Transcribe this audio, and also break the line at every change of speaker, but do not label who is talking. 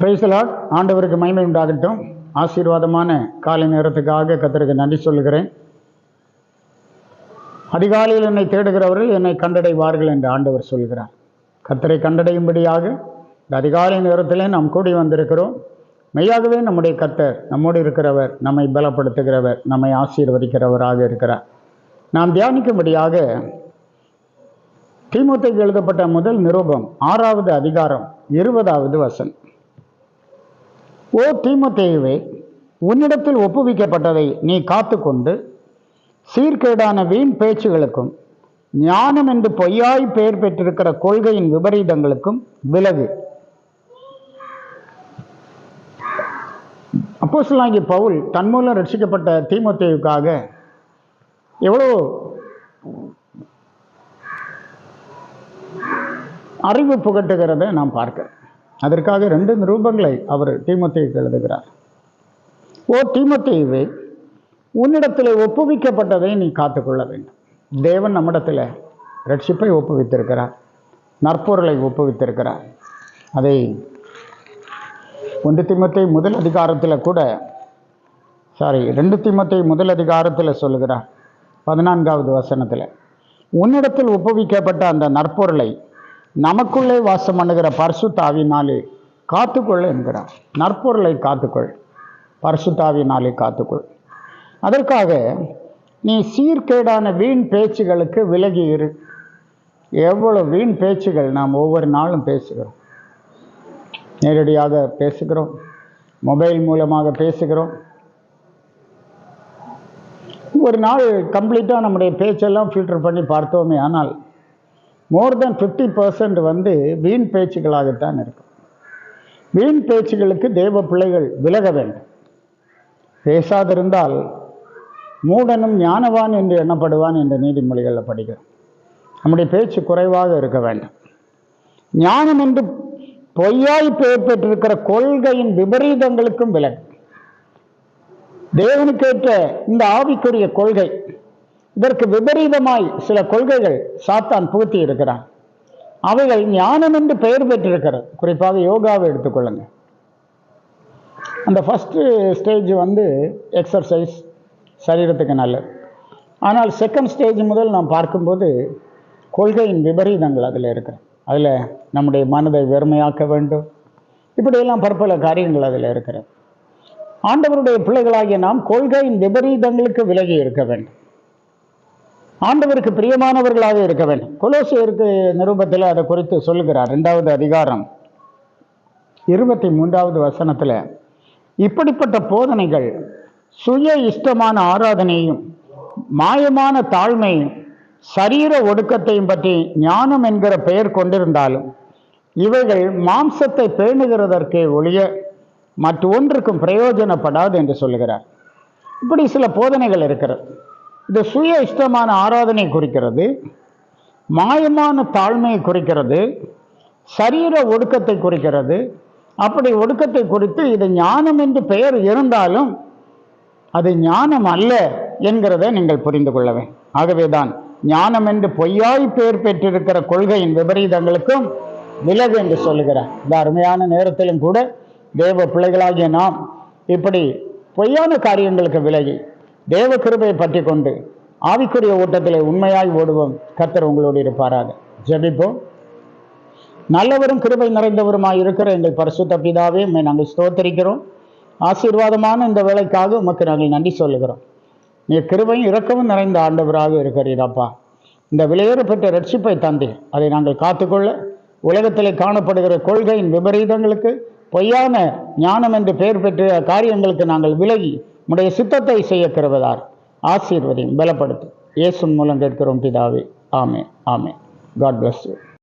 பிரைசலாட் ஆண்டவருக்கு மகிமை உண்டாகட்டும் ஆசீர்வாதமான காலை நேரத்துக்காக கத்தருக்கு நன்றி சொல்கிறேன் அதிகாலையில் என்னை தேடுகிறவர்கள் என்னை கண்டடைவார்கள் என்று ஆண்டவர் சொல்கிறார் கத்தரை கண்டடையும்படியாக இந்த அதிகாலை நேரத்திலே நாம் கூடி வந்திருக்கிறோம் மெய்யாகவே நம்முடைய கத்தர் நம்மோடு இருக்கிறவர் நம்மை பலப்படுத்துகிறவர் நம்மை ஆசீர்வதிக்கிறவராக இருக்கிறார் நாம் தியானிக்கும்படியாக திமுக எழுதப்பட்ட முதல் நிரூபம் ஆறாவது அதிகாரம் இருபதாவது வசன் ஓ தீமுத்தேயுவே உன்னிடத்தில் ஒப்புவிக்கப்பட்டதை நீ காத்து கொண்டு சீர்கேடான வீண் பேச்சுகளுக்கும் ஞானம் என்று பொய்யாய் பெயர் பெற்றிருக்கிற கொள்கையின் விபரீதங்களுக்கும் விலகு அப்போ சொல்லாங்கி பவுல் தன் மூலம் ரட்சிக்கப்பட்ட தீமத்தேவுக்காக எவ்வளோ அறிவு புகட்டுகிறத நாம் பார்க்கிறேன் அதற்காக ரெண்டு நிரூபங்களை அவர் தீமத்தைக்கு எழுதுகிறார் ஓ தீமத்தையுவே உன்னிடத்தில் ஒப்புவிக்கப்பட்டதை நீ காத்துக்கொள்ள வேண்டும் தேவன் நம்மிடத்தில் ரட்சிப்பை ஒப்புவித்திருக்கிறார் நற்பொருளை ஒப்புவித்திருக்கிறார் அதை ஒன்று திம்மத்தை முதல் அதிகாரத்தில் கூட சாரி ரெண்டு திம்மத்தை முதல் அதிகாரத்தில் சொல்லுகிறார் பதினான்காவது வசனத்தில் உன்னிடத்தில் ஒப்புவிக்கப்பட்ட அந்த நற்பொருளை நமக்குள்ளே வாசம் பண்ணுகிற பரிசு தாவினாலே காத்துக்கொள் என்கிறார் நற்பொருளை காத்துக்கொள் பரிசு தாவினாலே காத்துக்கொள் அதற்காக நீ சீர்கேடான வீண் பேச்சுகளுக்கு விலகி இரு எவ்வளோ வீண் பேச்சுகள் நாம் ஒவ்வொரு நாளும் பேசுகிறோம் நேரடியாக பேசுகிறோம் மொபைல் மூலமாக பேசுகிறோம் ஒரு நாள் கம்ப்ளீட்டாக நம்முடைய பேச்செல்லாம் ஃபில்டர் பண்ணி பார்த்தோமே ஆனால் மோர் தென் ஃபிஃப்டி பர்சன்ட் வந்து வீண் பேச்சுகளாகத்தான் இருக்கும் வீண் பேச்சுகளுக்கு தெய்வ பிள்ளைகள் விலக வேண்டும் பேசாதிருந்தால் மூடனும் ஞானவான் என்று எண்ணப்படுவான் என்ற நீதிமொழிகளில் படிக்கிறோம் நம்முடைய பேச்சு குறைவாக இருக்க வேண்டும் ஞானம் என்று பொய்யாய் பெயர் பெற்றிருக்கிற கொள்கையின் விபரீதங்களுக்கும் விலகும் தேவனுக்கேற்ற இந்த ஆவிக்குரிய கொள்கை இதற்கு விபரீதமாய் சில கொள்கைகள் சாத்தான் புகுத்தி இருக்கிறான் அவைகள் ஞானம் என்று பெயர் பெற்றிருக்கிறது குறிப்பாக யோகாவை எடுத்துக்கொள்ளுங்க அந்த ஃபஸ்ட்டு ஸ்டேஜ் வந்து எக்ஸசைஸ் சரீரத்துக்கு நல்லது ஆனால் செகண்ட் ஸ்டேஜ் முதல் நாம் பார்க்கும்போது கொள்கையின் விபரீதங்கள் அதில் இருக்கிற அதில் நம்முடைய மனதை வெறுமையாக்க வேண்டும் இப்படியெல்லாம் பற்பல காரியங்கள் அதில் இருக்கிறது ஆண்டவருடைய பிள்ளைகளாகிய நாம் கொள்கையின் விபரீதங்களுக்கு விலகி இருக்க வேண்டும் ஆண்டவருக்கு பிரியமானவர்களாக இருக்க வேண்டும் கொலோசியருக்கு நிருபத்தில் அதை குறித்து சொல்லுகிறார் ரெண்டாவது அதிகாரம் இருபத்தி மூன்றாவது வசனத்தில் இப்படிப்பட்ட போதனைகள் சுய இஷ்டமான ஆராதனையும் மாயமான தாழ்மையும் சரீர ஒடுக்கத்தையும் பற்றி ஞானம் என்கிற பெயர் கொண்டிருந்தாலும் இவைகள் மாம்சத்தை பேணுகிறதற்கே ஒழிய மற்ற ஒன்றுக்கும் பிரயோஜனப்படாது என்று சொல்லுகிறார் இப்படி சில போதனைகள் இருக்கிறது இந்த சுய இஷ்டமான ஆராதனை குறிக்கிறது மாயமான தாழ்மையை குறிக்கிறது சரீர ஒடுக்கத்தை குறிக்கிறது அப்படி ஒடுக்கத்தை குறித்து இது ஞானம் என்று பெயர் இருந்தாலும் அது ஞானம் அல்ல என்கிறத நீங்கள் புரிந்து கொள்ளவே ஆகவேதான் ஞானம் என்று பொய்யாய் பெயர் பெற்றிருக்கிற கொள்கையின் விபரீதங்களுக்கும் விலகு என்று சொல்லுகிறார் இந்த அருமையான நேரத்திலும் கூட தேவ பிள்ளைகளாகிய நாம் இப்படி பொய்யான காரியங்களுக்கு விலகி தேவ கிருபையை பற்றி கொண்டு ஆவிக்குரிய ஓட்டத்தில் உண்மையாய் ஓடுவோம் கத்தர் உங்களோடு இருப்பாராக ஜபிப்போம் நல்லவரும் கிருபை நிறைந்தவருமாய் இருக்கிற எங்கள் பரிசு தப்பிதாவே உண்மை நாங்கள் ஸ்தோத்தரிக்கிறோம் ஆசீர்வாதமான இந்த வேலைக்காக உமக்கு நாங்கள் நன்றி சொல்லுகிறோம் நீ கிருபையும் இறக்கவும் நிறைந்த ஆண்டவராக இருக்கிறீரப்பா இந்த பெற்ற ரட்சிப்பை தந்து அதை நாங்கள் காத்துக்கொள்ள உலகத்தில் காணப்படுகிற கொள்கையின் விபரீதங்களுக்கு பொய்யான ஞானம் என்று பெயர் பெற்ற காரியங்களுக்கு நாங்கள் விலகி உடைய சித்தத்தை செய்ய கருவதார் ஆசீர்வதியும் பலப்படுத்தும் இயேசுன் மூலம் கேட்கிறோம் பிதாவே ஆமே ஆமே காட் பிளஸ் யூ